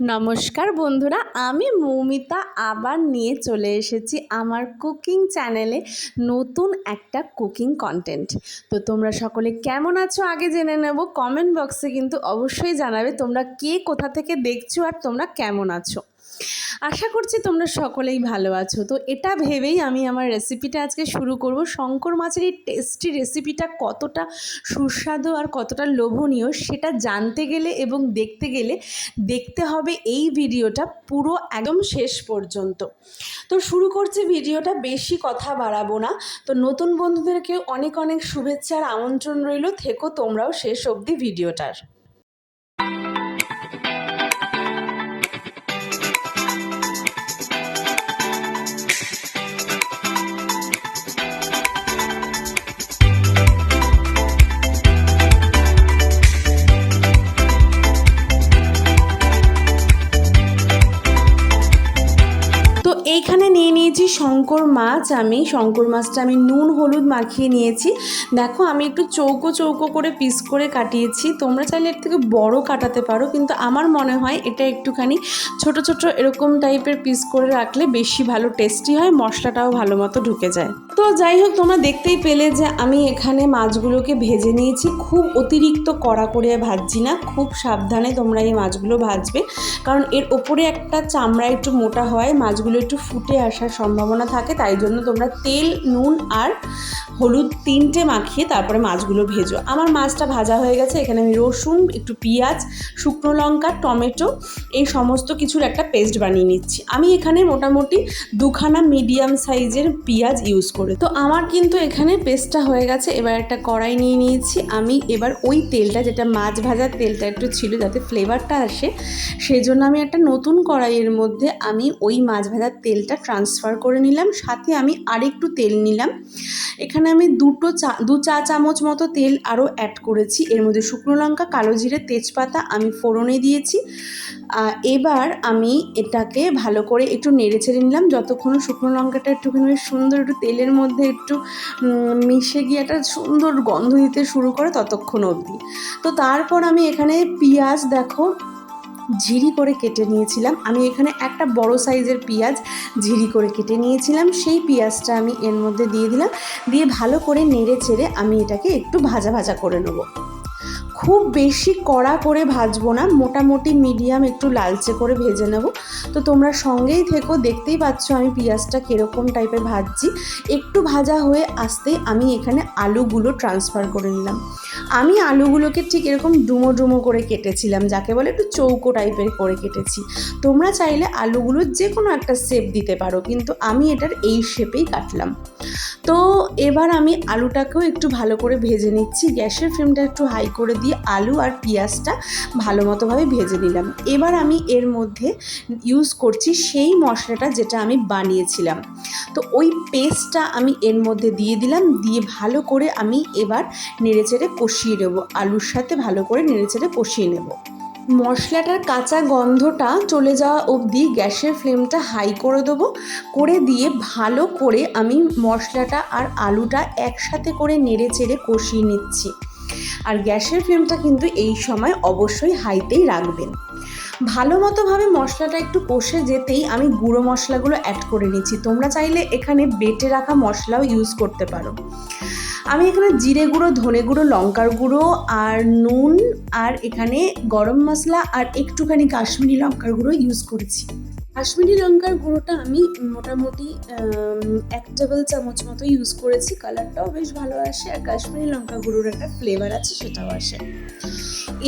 নমস্কার বন্ধুরা, আমি মৌমিতা আবার নিয়ে চলে এসেছি আমার কুকিং চ্যানেলে নতুন একটা কুকিং কন্টেন্ট তো তোমরা সকলে কেমন আছো আগে জেনে নেব কমেন্ট বক্সে কিন্তু অবশ্যই জানাবে তোমরা কে কোথা থেকে দেখছ আর তোমরা কেমন আছো। আশা করছি তোমরা সকলেই ভালো আছো। তো এটা ভেবেই আমি আমার রেসিপিটা আজকে শুরু করব। শঙ্কর মাছের এই টেস্টি রেসিপিটা কতটা সুস্বাদু আর কতটা লোভনীয় সেটা জানতে গেলে এবং দেখতে গেলে দেখতে হবে এই ভিডিওটা পুরো একদম শেষ পর্যন্ত। তো শুরু করছি ভিডিওটা, বেশি কথা বাড়াবো না। তো নতুন বন্ধুদেরকে অনেক অনেক শুভেচ্ছা আর আমন্ত্রণ রইল। থেকো তোমরাও শেষ অবধি ভিডিওটার। শঙ্কর মাছ আমি, শঙ্কর মাছটা আমি নুন, হলুদ মাখিয়ে নিয়েছি। দেখো, আমি একটু চৌকো চৌকো করে পিস করে কাটিয়েছি। তোমরা চাইলে এর থেকে বড় কাটাতে পারো, কিন্তু আমার মনে হয় এটা একটুখানি ছোট ছোট এরকম টাইপের পিস করে রাখলে বেশি ভালো টেস্টি হয়, মশলাটাও ভালো মতো ঢুকে যায়। তো যাই হোক, তোমরা দেখতেই পেলে যে আমি এখানে মাছগুলোকে ভেজে নিয়েছি। খুব অতিরিক্ত কড়া করে ভাজছি না, খুব সাবধানে তোমরা এই মাছগুলো ভাজবে। কারণ এর ওপরে একটা চামড়া একটু মোটা হয়, মাছগুলো একটু ফুটে আসার সম্ভাবনা থাকে, তাই জন্য তোমরা তেল, নুন আর হলুদ তিনটে মাখিয়ে তারপরে মাছগুলো ভেজো। আমার মাছটা ভাজা হয়ে গেছে, এখানে আমি রসুন, একটু পেঁয়াজ, শুকনো লঙ্কা, টমেটো, এই সমস্ত কিছুর একটা পেস্ট বানিয়ে নিচ্ছি। আমি এখানে মোটামুটি দুখানা মিডিয়াম সাইজের পেঁয়াজ ইউজ করে। তো আমার কিন্তু এখানে পেস্টটা হয়ে গেছে, এবার একটা কড়াই নিয়ে নিয়েছি। আমি এবার ওই তেলটা, যেটা মাছ ভাজার তেলটা একটু ছিল যাতে ফ্লেভারটা আসে, সেই জন্য আমি একটা নতুন কড়াইয়ের মধ্যে আমি ওই মাছ ভাজার তেলটা ট্রান্সফার করে নিলাম। সাথে আমি আরেকটু তেল নিলাম। এখানে আমি দুটো চা, দু চা চামচ মতো তেল আরও অ্যাড করেছি। এর মধ্যে শুকনো লঙ্কা, কালো জিরে, তেজপাতা আমি ফোড়নে দিয়েছি। এবার আমি এটাকে ভালো করে একটু নেড়ে ছেড়ে নিলাম। যতক্ষণ শুকনো লঙ্কাটা একটুখানি সুন্দর একটু তেলের মধ্যে একটু মিশে গিয়ে একটা সুন্দর গন্ধ দিতে শুরু করে ততক্ষণ অবধি। তো তারপর আমি এখানে পেঁয়াজ, দেখো ঝিরি করে কেটে নিয়েছিলাম। আমি এখানে একটা বড় সাইজের পেঁয়াজ ঝিরি করে কেটে নিয়েছিলাম। সেই পেঁয়াজটা আমি এর মধ্যে দিয়ে দিলাম। দিয়ে ভালো করে নেড়ে চেড়ে আমি এটাকে একটু ভাজা ভাজা করে নেব। খুব বেশি কড়া করে ভাজবো না, মোটামুটি মিডিয়াম একটু লালচে করে ভেজে নেব। তো তোমরা সঙ্গেই থেকো, দেখতেই পাচ্ছ আমি পেঁয়াজটা কীরকম টাইপের ভাজছি। একটু ভাজা হয়ে আসতেই আমি এখানে আলুগুলো ট্রান্সফার করে নিলাম। আমি আলুগুলোকে ঠিক এরকম ডুমো ডুমো করে কেটেছিলাম, যাকে বলে একটু চৌকো টাইপের করে কেটেছি। তোমরা চাইলে আলুগুলোর যে কোনো একটা শেপ দিতে পারো, কিন্তু আমি এটার এই শেপেই কাটলাম। তো এবার আমি আলুটাকেও একটু ভালো করে ভেজে নিচ্ছি, গ্যাসের ফ্লেমটা একটু হাই করে দিয়ে আলু আর পেঁয়াজটা ভালো মতোভাবে ভেজে নিলাম। এবার আমি এর মধ্যে ইউজ করছি সেই মশলাটা যেটা আমি বানিয়েছিলাম। তো ওই পেস্টটা আমি এর মধ্যে দিয়ে দিলাম, দিয়ে ভালো করে আমি এবার নেড়েচেড়ে কষিয়ে নেব, আলুর সাথে ভালো করে নেড়েচেড়ে কষিয়ে নেব। মশলাটার কাঁচা গন্ধটা চলে যাওয়া অবধি গ্যাসের ফ্লেমটা হাই করে দেবো। করে দিয়ে ভালো করে আমি মশলাটা আর আলুটা একসাথে করে নেড়ে চেড়ে কষিয়ে নিচ্ছি। আর গ্যাসের ফ্লেমটা কিন্তু এই সময় অবশ্যই হাইতেই রাখবেন। ভালো মতোভাবে মশলাটা একটু কষে যেতেই আমি গুঁড়ো মশলাগুলো অ্যাড করে নিচ্ছি তোমরা চাইলে এখানে বেটে রাখা মশলাও ইউজ করতে পারো। আমি এখানে জিরে গুঁড়ো, ধনে গুঁড়ো, লঙ্কার গুঁড়ো আর নুন আর এখানে গরম মশলা আর একটুখানি কাশ্মীরি লঙ্কার গুঁড়ো ইউজ করেছি। কাশ্মীরি লঙ্কার গুঁড়োটা আমি মোটামুটি এক টেবিল চামচ মতো ইউজ করেছি। কালারটাও বেশ ভালো আসে আর কাশ্মীরি লঙ্কা গুঁড়োর একটা ফ্লেভার আছে, সেটাও আসে।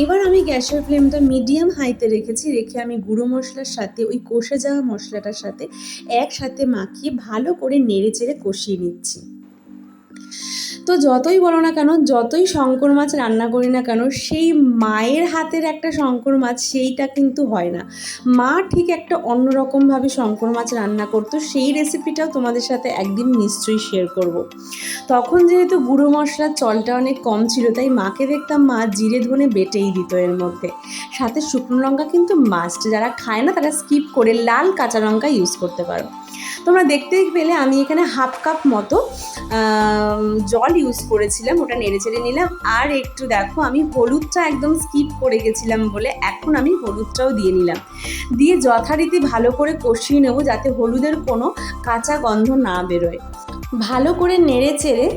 এবার আমি গ্যাসের ফ্লেমটা মিডিয়াম হাইতে রেখেছি, রেখে আমি গুঁড়ো মশলার সাথে, ওই কষে যাওয়া মশলাটার সাথে একসাথে মাখিয়ে ভালো করে নেড়ে চেড়ে কষিয়ে নিচ্ছি। তো যতই বলো না কেন, যতই শঙ্কর মাছ রান্না করি না কেন, সেই মায়ের হাতের একটা শঙ্কর মাছ সেইটা কিন্তু হয় না। মা ঠিক একটা অন্যরকমভাবে শঙ্কর মাছ রান্না করতো, সেই রেসিপিটাও তোমাদের সাথে একদিন নিশ্চয়ই শেয়ার করব। তখন যেহেতু গুঁড়ো মশলার চলটা অনেক কম ছিল, তাই মাকে দেখতাম মা জিরে ধনে বেটেই দিত এর মধ্যে। সাথে শুকনো লঙ্কা কিন্তু মাস্ট যারা খায় না তারা স্কিপ করে লাল কাঁচা লঙ্কা ইউজ করতে পারো। তোমরা দেখতেই পেলে আমি এখানে হাফ কাপ মতো জল ইউজ করেছিলাম, ওটা নেড়ে চেড়ে নিলাম। আর একটু দেখো, আমি হলুদটা একদম স্কিপ করে গেছিলাম বলে এখন আমি হলুদটাও দিয়ে নিলাম। দিয়ে যথারীতি ভালো করে কষিয়ে নেব যাতে হলুদের কোনো কাঁচা গন্ধ না বেরোয়। ভালো করে নেড়ে চেড়ে,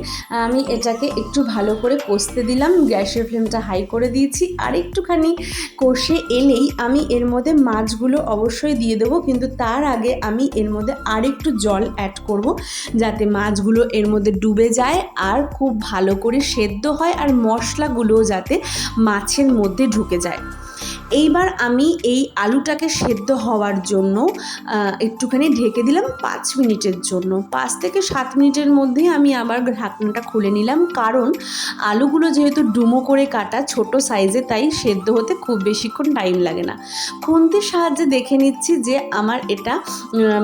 আমি এটাকে একটু ভালো করে কষতে দিলাম। গ্যাসের ফ্লেমটা হাই করে দিয়েছি। আর একটুখানি কষে এলেই আমি এর মধ্যে মাছগুলো অবশ্যই দিয়ে দেবো। কিন্তু তার আগে আমি এর মধ্যে আর একটু জল অ্যাড করব, যাতে মাছগুলো এর মধ্যে ডুবে যায় আর খুব ভালো করে সেদ্ধ হয় আর মশলাগুলোও যাতে মাছের মধ্যে ঢুকে যায়। এইবার আমি এই আলুটাকে সেদ্ধ হওয়ার জন্য একটুখানি ঢেকে দিলাম পাঁচ মিনিটের জন্য। পাঁচ থেকে সাত মিনিটের মধ্যেই আমি আবার ঢাকনাটা খুলে নিলাম, কারণ আলুগুলো যেহেতু ডুমো করে কাটা, ছোট সাইজে, তাই সেদ্ধ হতে খুব বেশিক্ষণ টাইম লাগে না। খুন্তির সাহায্যে দেখে নিচ্ছি যে আমার এটা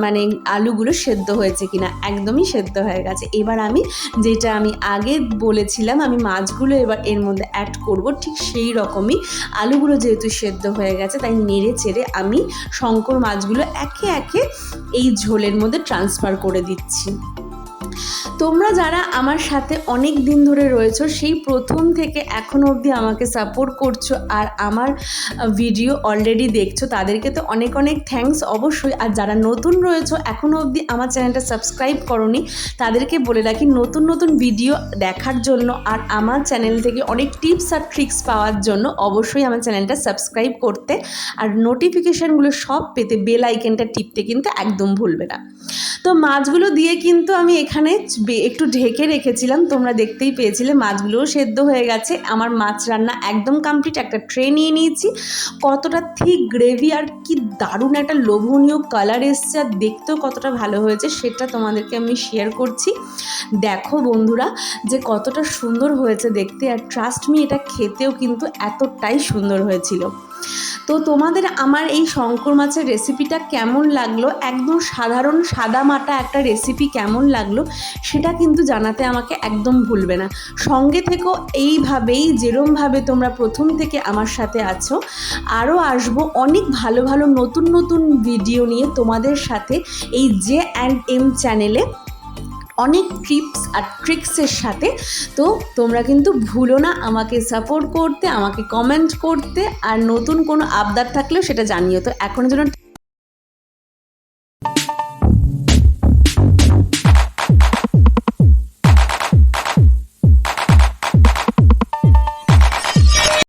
মানে আলুগুলো সেদ্ধ হয়েছে কিনা, একদমই সেদ্ধ হয়ে গেছে। এবার আমি যেটা আমি আগে বলেছিলাম, আমি মাছগুলো এবার এর মধ্যে অ্যাড করব, ঠিক সেই রকমই আলুগুলো যেহেতু সেদ্ধ হয়ে গেছে, তাই নেড়ে চেড়ে আমি শঙ্কর মাছগুলো একে একে এই ঝোলের মধ্যে ট্রান্সফার করে দিচ্ছি। তোমরা যারা আমার সাথে অনেক দিন ধরে রয়েছো, সেই প্রথম থেকে এখনও অবধি আমাকে সাপোর্ট করছ আর আমার ভিডিও অলরেডি দেখছ, তাদেরকে তো অনেক অনেক থ্যাঙ্কস অবশ্যই। আর যারা নতুন রয়েছো এখনও অবধি আমার চ্যানেলটা সাবস্ক্রাইব করনি, তাদেরকে বলে রাখি নতুন নতুন ভিডিও দেখার জন্য আর আমার চ্যানেল থেকে অনেক টিপস আর ট্রিক্স পাওয়ার জন্য অবশ্যই আমার চ্যানেলটা সাবস্ক্রাইব করতে। আর নোটিফিকেশানগুলো সব পেতে বেল আইকনটা টিপতে কিন্তু একদম ভুলবে না। তো মাছগুলো দিয়ে কিন্তু আমি এখানে বে- একটু ঢেকে রেখেছিলাম, তোমরা দেখতেই পেয়েছিলে, মাছগুলোও সেদ্ধ হয়ে গেছে। আমার মাছ রান্না একদম কমপ্লিট একটা ট্রে নিয়ে নিয়েছি। কতটা থিক গ্রেভি আর কি দারুণ একটা লোভনীয় কালার এসছে, আর দেখতেও কতটা ভালো হয়েছে, সেটা তোমাদেরকে আমি শেয়ার করছি। দেখো বন্ধুরা, যে কতটা সুন্দর হয়েছে দেখতে, আর ট্রাস্ট মি এটা খেতেও কিন্তু এতটাই সুন্দর হয়েছিল। তো তোমাদের আমার এই শঙ্কর মাছের রেসিপিটা কেমন লাগল? একদম সাধারণ সাদা মাটা একটা রেসিপি কেমন লাগল? সেটা কিন্তু জানাতে আমাকে একদম ভুলবে না। সঙ্গে থেকেও এইভাবেই, যেরমভাবে তোমরা প্রথম থেকে আমার সাথে আছো, আরও আসব অনেক ভালো ভালো নতুন নতুন ভিডিও নিয়ে তোমাদের সাথে এই জে অ্যান্ড এম চ্যানেলে অনেক টিপস আর ট্রিক্সের সাথে। তো তোমরা কিন্তু ভুলো না আমাকে সাপোর্ট করতে, আমাকে কমেন্ট করতে আর নতুন কোনো আবদার থাকলেও সেটা জানিও। তো এখনের জন্য